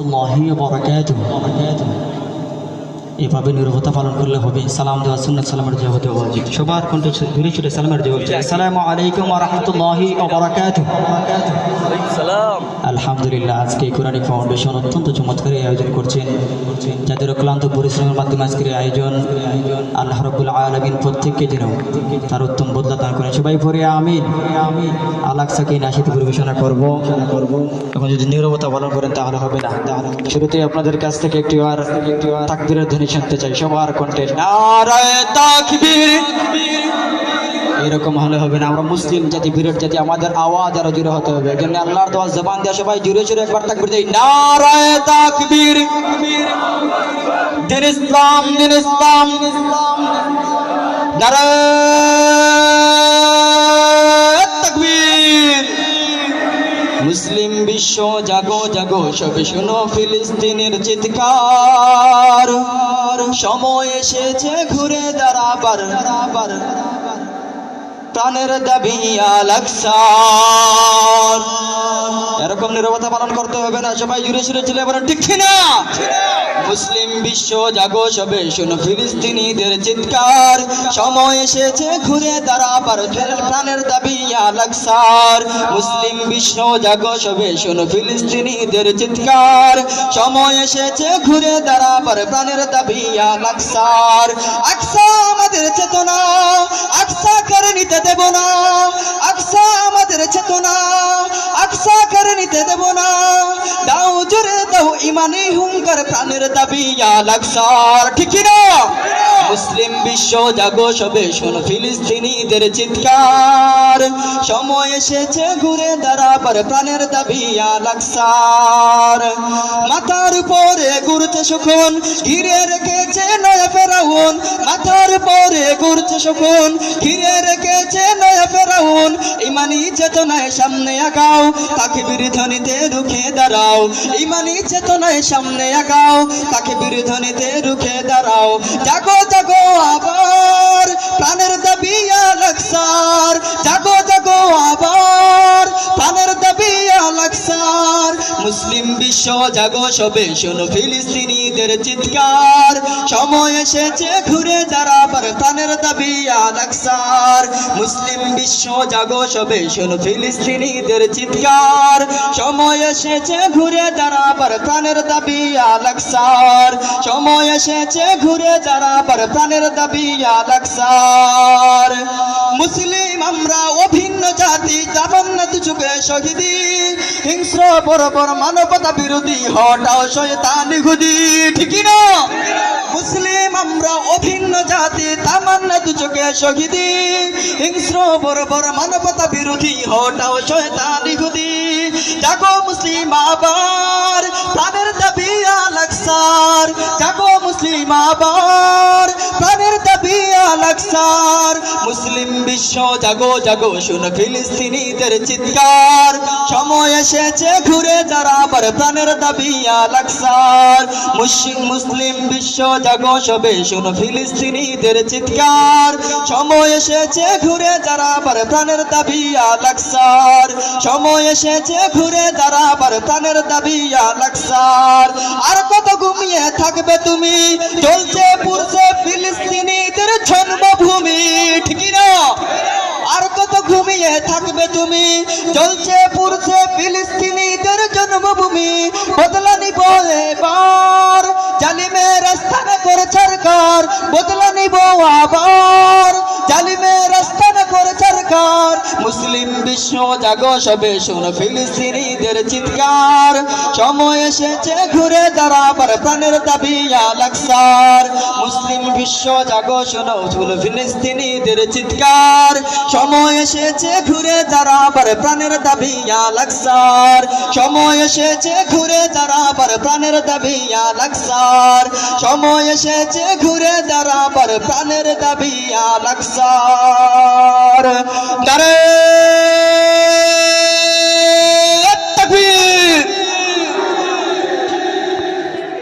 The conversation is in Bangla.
الله وبركاته. এভাবে নিরবতা পালন করলে হবে। সালাম দেওয়া সুন্নাত সালামের জবাব দেওয়া উচিত সবার কণ্ঠে ধীরে ধীরে সালামের জবাব আসসালামু আলাইকুম ওয়া রাহমাতুল্লাহি ওয়া বারাকাতুহু। আলহামদুলিল্লাহ আজকে কোরআনী ফাউন্ডেশন অত্যন্ত চমৎকার আয়োজন করছেন। যাদের ক্লান্ত পরিশ্রমের মাধ্যমে আজকের আয়োজন আল্লাহ রব্বুল আলমিন প্রত্যেককে যেন তার উত্তম বদলা দান করেন। সবাই পরে আমিন। আমিন আলাকসাকে নাশিতে পরিবেশনা করব। করব এখন যদি নীরবতা পালন করেন তাহলে হবে না। শুরুতে আপনাদের কাছ থেকে একটি আর তাকবীরের ধ্বনি শুনতে চাই, সবার কণ্ঠে এরকম হলে হবে না, আমরা মুসলিম জাতি বিরাট জাতি, আমাদের আওয়াজ আরও জোরে হতে হবে। এই জন্য আল্লাহর দোয়া, জবান দিয়ে সবাই জুড়ে জুড়ে একবার তাকবীর দেই, নারায়ে তাকবীর। দিন ইসলাম দিন ইসলাম। নারায়ে তাকবীর। মুসলিম বিশ্ব জাগো জাগো, সবে শোনো ফিলিস্তিনের চিৎকার। সময় এসেছে ঘুরে দাঁড়াবার। প্রাণের দাবি আলাকসার নিরবতা পালন করতে হবে না, সবাই জুড়ে সুরে চলে বলেন ঠিক না মুসলিম বিশ্ব জাগো সবে, শুনো ফিলিস্তিনিদের চিৎকার। সময় এসেছে, ঘুরে দাঁড়াবার প্রাণের দাবি আলাকসার মুসলিম বিশ্ব জাগো সবে, শুনো ফিলিস্তিনিদের চিৎকার। সময় এসেছে, ঘুরে দাঁড়াবার প্রাণের দাবি আলাকসার আকসা আমাদের চেতনা, আকসা করে নিতে দেব না করে নিতে দেব না। দাও জোরে দাও ইমানি হুঙ্কার প্রাণের দাবি আলাকসার ঠিক না? মুসলিম বিশ্ব জাগো সবে, শোনো ফিলিস্তিনিদের চিৎকার। সময় এসেছে ঘুরে দাঁড়াবার প্রাণের দাবি আলাকসার মাথার উপরে ঘুরছে সুখন ঘিরে রেখেছে নয়া ফেরাউন। মাথার উপরে ঘুরছে সুখন ঘিরে রেখেছে নয়া ফেরাউন। ইমানি চেতনায় সামনে আগাও তাকে বিরোধনীতে রুখে দাঁড়াও। ইমানি চেতনায় সামনে আগাও তাকে বিরোধনীতে রুখে দাঁড়াও। জাগো জাগো আবার প্রাণের দাবি আলাকসার বিশ্ব সবে। শোনো ফিলিস্তিনিদের চিৎকার। সময় এসেছে ঘুরে দাঁড়াবার প্রাণের দাবি আলাকসার মুসলিম বিশ্ব জাগো সবে, শোনো ফিলিস্তিনিদের চিৎকার। সময় এসেছে ঘুরে দাঁড়াবার প্রাণের দাবি আলাকসার সময় এসেছে ঘুরে প্রাণের দাবি মুসলিম আমরা অভিন্ন জাতি জামান্নাত যুগে শহীদি। হিংস্র বরাবর মানবতা বিরোধী হটাও শয়তান হুদি ঠিক না? মুসলিম আমরা অভিন্ন জাতি তামান্না দু চোখে শহীদি। হিংস্র বরাবর মানবতা বিরোধী হটাও শয়তান হুদি জাগো মুসলিম আবার, প্রাণের দাবি আলাকসার জাগো মুসলিম আবার। আলাকসার মুসলিম বিশ্ব জাগো জাগো, শুনো ফিলিস্তিনিদের চিৎকার। সময় এসেছে ঘুরে দাঁড়াবার প্রাণের দাবি আলাকসার মুসলিম মুসলিম বিশ্ব জাগো সবে, শুনো ফিলিস্তিনিদের চিৎকার। সময় এসেছে ঘুরে দাঁড়াবার প্রাণের দাবি আলাকসার সময় এসেছে ঘুরে দাঁড়াবার প্রাণের দাবি আলাকসার আর কত ঘুমিয়ে থাকবে তুমি? চলছে পুরছে ফিলিস্তিনিদের জন্মভূমি, ঠিক আর কত ঘুমিয়ে থাকবে তুমি? চলছে পুরছে ফিলিস্তিনিদের জন্মভূমি। বদলা নিব এবার। জালিমের স্থানে করে সরকার। বদলা নিব আবার। জালিমের মুসলিম বিশ্ব জাগো সবে, শোনো ফিলিস্তিনিদের চিৎকার। সময় এসেছে ঘুরে দাঁড়াবার, প্রাণের দাবি আলাকসার মুসলিম বিশ্ব জাগো, শোনো শোনো ফিলিস্তিনিদের চিৎকার। সময় এসেছে ঘুরে দাঁড়াবার, প্রাণের দাবি আলাকসার সময় এসেছে ঘুরে দাঁড়াবার, প্রাণের দাবি আলাকসার সময় এসেছে ঘুরে দাঁড়াবার, প্রাণের দাবি আলাকসার দাঁড়ে